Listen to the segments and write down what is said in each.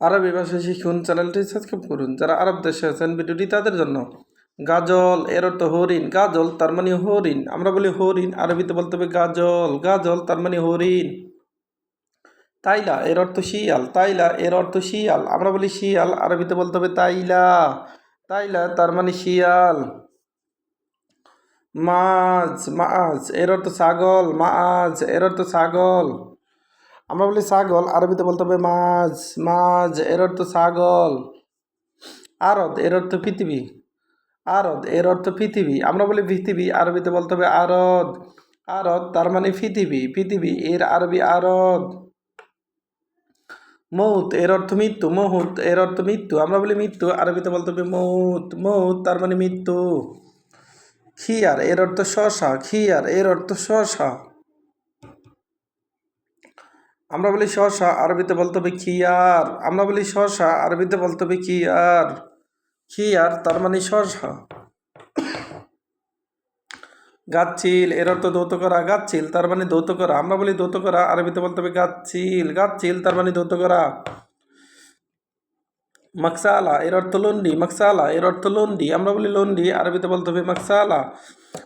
আরবি ভাষা শিখুন, চ্যানেলটি সাবস্ক্রাইব করুন। যারা আরব দেশে আছেন, ভিডিওটি তাদের জন্য। গাজল, এর অর্থ হরিণ। গাজল তার মানে হরিণ। আমরা বলি হরিণ, আরবিতে বলতে হবে গাজল। গাজল তার মানে হরিণ। তাইলা, এর অর্থ শিয়াল। তাইলা, এর অর্থ শিয়াল। আমরা বলি শিয়াল, আরবিতে বলতে হবে তাইলা। তাইলা তার মানে শিয়াল। মাছ মাছ, এর অর্থ ছাগল। মাছ, এর অর্থ ছাগল। আমরা বলি ছাগল, আরবিতে বলতে হবে মাছ মাছ, এর অর্থ ছাগল। আরদ, এর অর্থ পৃথিবী। আরদ, এর অর্থ পৃথিবী। আমরা বলি পৃথিবী, আরবিতে বলতে হবে আরদ। আরদ, তার মানে পৃথিবী। পৃথিবী, এর আরবি আরদ। মৌত, এর অর্থ মৃত্যু। মহুত, এর অর্থ মৃত্যু। আমরা বলি মৃত্যু, আরবিতে বলতে হবে মৌত। মৌত, তার মানে মৃত্যু। খিয়ার, এর অর্থ শশা। খিয়ার, এর অর্থ শশা। আমরা বলি শশা আরবিতে বলতে হবে খিয়ার। আমরা বলি শশা আরবিতে বলতে হবে খিয়ার। খিয়ার, তার মানে শশা গাচ্ছিল, এর অর্থ দৌত করা, গাচ্ছিল, তার মানে দৌত করা। আমরা বলি দৌত করা, আরবিতে বলতে হবে গাচ্ছিল। গাচ্ছিল, তার মানে দৌত করা। মাকসালা, এর অর্থ লন্ডি, মাকসালা, এর অর্থ লন্ডি। আমরা বলি লন্ডি, আরবিতে বলতে হবে মাকসালা।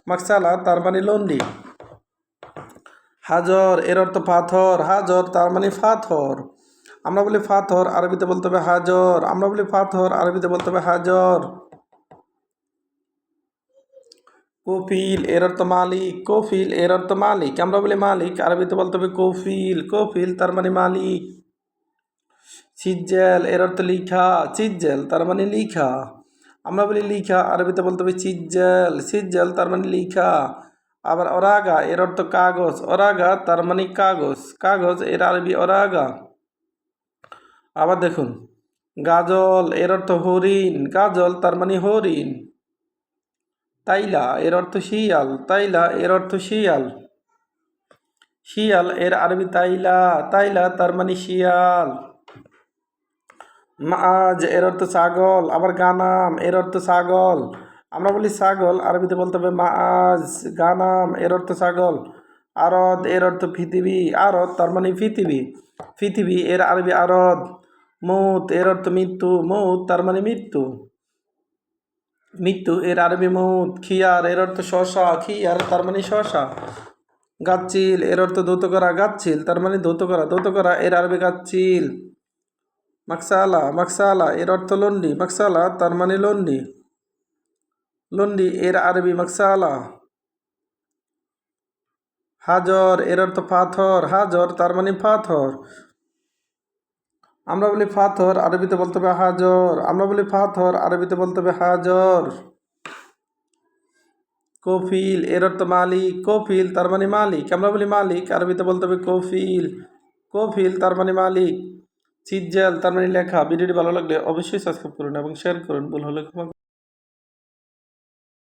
মাকসালা, তার মানে লন্ডি। হাজর, এর অর্থ পাথর, হাজর, তার মানে পাথর আমরা বলি পাথর আরবিতে বলতে হবে হাজর। আমরা বলি পাথর আরবিতে বলতে হবে হাজর। কফিল, এর অর্থ মালিক। কফিল, এর অর্থ মালিক। আমরা বলি মালিক, আরবিতে বলতে হবে কফিল। কফিল, তার মানে মালিক। চিজ্জেল এর অর্থ লিখা। চিজ্জেল তার মানে লিখা। আমরা বলি লিখা, আরবিতে বলতে হবে চিজ্জেল চিজ্জেল তার মানে লিখা। আবার অরাগা, এর অর্থ কাগজ। অরাগা, তার মানে কাগজ। কাগজ, এর আরবি অরাগা। আবার দেখুন, গাজল, এর অর্থ হরিণ। গাজল, তার মানে হরিণ। তাইলা, এর অর্থ শিয়াল। তাইলা, এর অর্থ শিয়াল। শিয়াল, এর আরবি তাইলা। তাইলা, তার মানে শিয়াল। মাজ এর অর্থ ছাগল। আবার গানাম, এর অর্থ ছাগল। আমরা বলি ছাগল, আরবিতে বলতে হবে মাজ গানাম, এর অর্থ ছাগল। আরদ, এর অর্থ পৃথিবী। আরদ, তার মানে পৃথিবী। পৃথিবী, এর আরবি আরদ। মৌত, এর অর্থ মৃত্যু। মৌত, তার মানে মৃত্যু। মৃত্যু, এর আরবি মৌত। খিয়ার, এর অর্থ শশা। খিয়ার, তার মানে শশা। গাচ্ছিল, এর অর্থ দৌত করা। গাচ্ছিল, তার মানে দৌত করা। দৌত করা, এর আরবি গাচ্ছিল। মাকসালা মাকসালা, এর অর্থ লন্ডি। মাকসালা, তার মানে লন্ডি। লন্ডি এর আরবি মাকসালা। হাজর এর অর্থ পাথর, হাজর তার মানে পাথর। আমরা বলি পাথর, আরবিতে বলতে হবে হাজর। আমরা বলি পাথর, আরবিতে বলতে হবে হাজর। কফিল এর অর্থ মালিক, কফিল তার মানে মালিক। আমরা বলি মালিক, আরবিতে বলতে হবে কফিল। কফিল তার মানে মালিক। চিজ্জাল তার মানে লেখা। ভিডিওটি ভালো লাগলে অবশ্যই সাবস্ক্রাইব করুন এবং শেয়ার করুন। ভুল হলে।